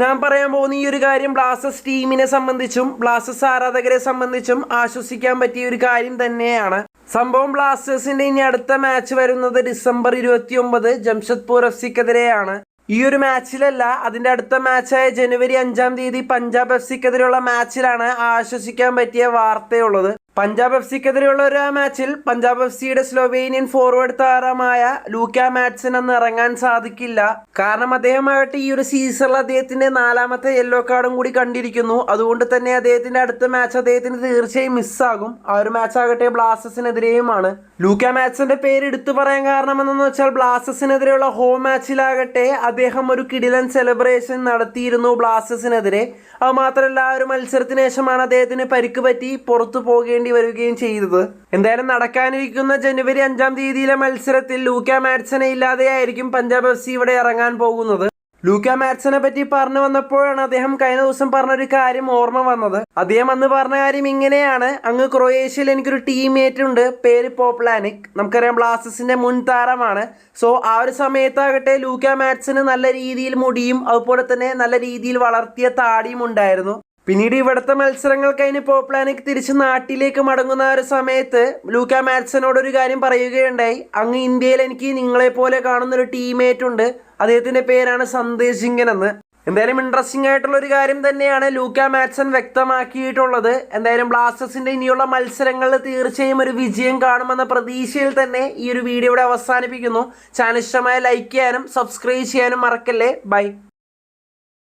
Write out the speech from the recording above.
ഞാൻ പറയാൻ പോകുന്ന ഈ ഒരു കാര്യം ബ്ലാസ്റ്റേഴ്സ് ടീമിനെ സംബന്ധിച്ചും ബ്ലാസ്റ്റേഴ്സ് ആരാധകരെ സംബന്ധിച്ചും ആശ്വസിക്കാൻ പറ്റിയ ഒരു കാര്യം തന്നെയാണ്. സംഭവം ബ്ലാസ്റ്റേഴ്സിന്റെ ഇനി അടുത്ത മാച്ച് വരുന്നത് ഡിസംബർ ഇരുപത്തി ഒമ്പത് ജംഷദ്പൂർ എഫ് സിക്കെതിരെയാണ്. ഈ ഒരു മാച്ചിലല്ല അതിന്റെ അടുത്ത മാച്ചായ ജനുവരി അഞ്ചാം തീയതി പഞ്ചാബ് എഫ് സിക്കെതിരെയുള്ള മാച്ചിലാണ് ആശ്വസിക്കാൻ പറ്റിയ വാർത്തയുള്ളത്. പഞ്ചാബ് എഫ് സിക്കെതിരെയുള്ള ഒരു മാച്ചിൽ പഞ്ചാബ് എഫ് സിയുടെ സ്ലോവേനിയൻ ഫോർവേഡ് താരമായ ലൂക്ക മാറ്റ്സൺ അന്ന് ഇറങ്ങാൻ സാധിക്കില്ല. കാരണം അദ്ദേഹമായിട്ട് ഈ ഒരു സീസണിൽ അദ്ദേഹത്തിന്റെ നാലാമത്തെ യെല്ലോ കാർഡും കൂടി കണ്ടിരിക്കുന്നു. അതുകൊണ്ട് തന്നെ അദ്ദേഹത്തിന്റെ അടുത്ത മാച്ച് അദ്ദേഹത്തിന് തീർച്ചയായും മിസ്സാകും ആ ഒരു മാച്ച് ആകട്ടെ ബ്ലാസ്റ്റേഴ്സിനെതിരെയുമാണ്. ലൂക്ക മാറ്റ്സന്റെ പേര് എടുത്തു പറയാൻ കാരണം എന്തെന്ന് വെച്ചാൽ ബ്ലാസ്റ്റേഴ്സിനെതിരെയുള്ള ഹോം മാച്ചിലാകട്ടെ അദ്ദേഹം ഒരു കിടിലൻ സെലിബ്രേഷൻ നടത്തിയിരുന്നു ബ്ലാസ്റ്റേഴ്സിനെതിരെ. അത് മാത്രമല്ല ഒരു മത്സരത്തിന് ശേഷമാണ് അദ്ദേഹത്തിന് പരിക്ക് പറ്റി പുറത്തു പോകേണ്ടി വരികയും ചെയ്തത്. എന്തായാലും നടക്കാനിരിക്കുന്ന ജനുവരി അഞ്ചാം തീയതിയിലെ മത്സരത്തിൽ ലൂക്ക മാറ്റ്സനെ ഇല്ലാതെയായിരിക്കും പഞ്ചാബ് എഫ് സി ഇവിടെ ഇറങ്ങാൻ പോകുന്നത്. ലൂക്ക മാത്സിനെ പറ്റി പറഞ്ഞു വന്നപ്പോഴാണ് അദ്ദേഹം കഴിഞ്ഞ ദിവസം പറഞ്ഞൊരു കാര്യം ഓർമ്മ വന്നത്. അദ്ദേഹം അന്ന് പറഞ്ഞ കാര്യം ഇങ്ങനെയാണ്. അങ്ങ് ക്രൊയേഷ്യയിൽ എനിക്കൊരു ടീംമേറ്റ് ഉണ്ട്. പേര് പോപ്ലാനിക്. നമുക്കറിയാം ബ്ലാസ്റ്റേഴ്സിന്റെ മുൻ താരമാണ്. സോ ആ ഒരു സമയത്താകട്ടെ ലൂക്ക മാത്സിന് നല്ല രീതിയിൽ മുടിയും അതുപോലെ തന്നെ നല്ല രീതിയിൽ വളർത്തിയ താടിയും ഉണ്ടായിരുന്നു. പിന്നീട് ഇവിടുത്തെ മത്സരങ്ങൾ കഴിഞ്ഞ് പോപ്ലാനിക് തിരിച്ച് നാട്ടിലേക്ക് മടങ്ങുന്ന ഒരു സമയത്ത് ലൂക്ക മാറ്റ്സനോട് ഒരു കാര്യം പറയുകയുണ്ടായി. അങ്ങ് ഇന്ത്യയിൽ എനിക്ക് നിങ്ങളെ പോലെ കാണുന്ന ഒരു ടീംമേറ്റ് ഉണ്ട്. അദ്ദേഹത്തിന്റെ പേരാണ് സന്ദേശ് എന്ന് എന്തായാലും ഇൻട്രസ്റ്റിംഗ് ആയിട്ടുള്ള ഒരു കാര്യം തന്നെയാണ് ലൂക്ക മാറ്റ്സൺ വ്യക്തമാക്കിയിട്ടുള്ളത്. എന്തായാലും ബ്ലാസ്റ്റേഴ്സിന്റെ ഇനിയുള്ള മത്സരങ്ങളിൽ തീർച്ചയായും ഒരു വിജയം കാണുമെന്ന പ്രതീക്ഷയിൽ തന്നെ ഈ ഒരു വീഡിയോ ഇവിടെ അവസാനിപ്പിക്കുന്നു. ചാനൽ ഇഷ്ടമായ ലൈക്ക് ചെയ്യാനും സബ്സ്ക്രൈബ് ചെയ്യാനും മറക്കല്ലേ. ബൈ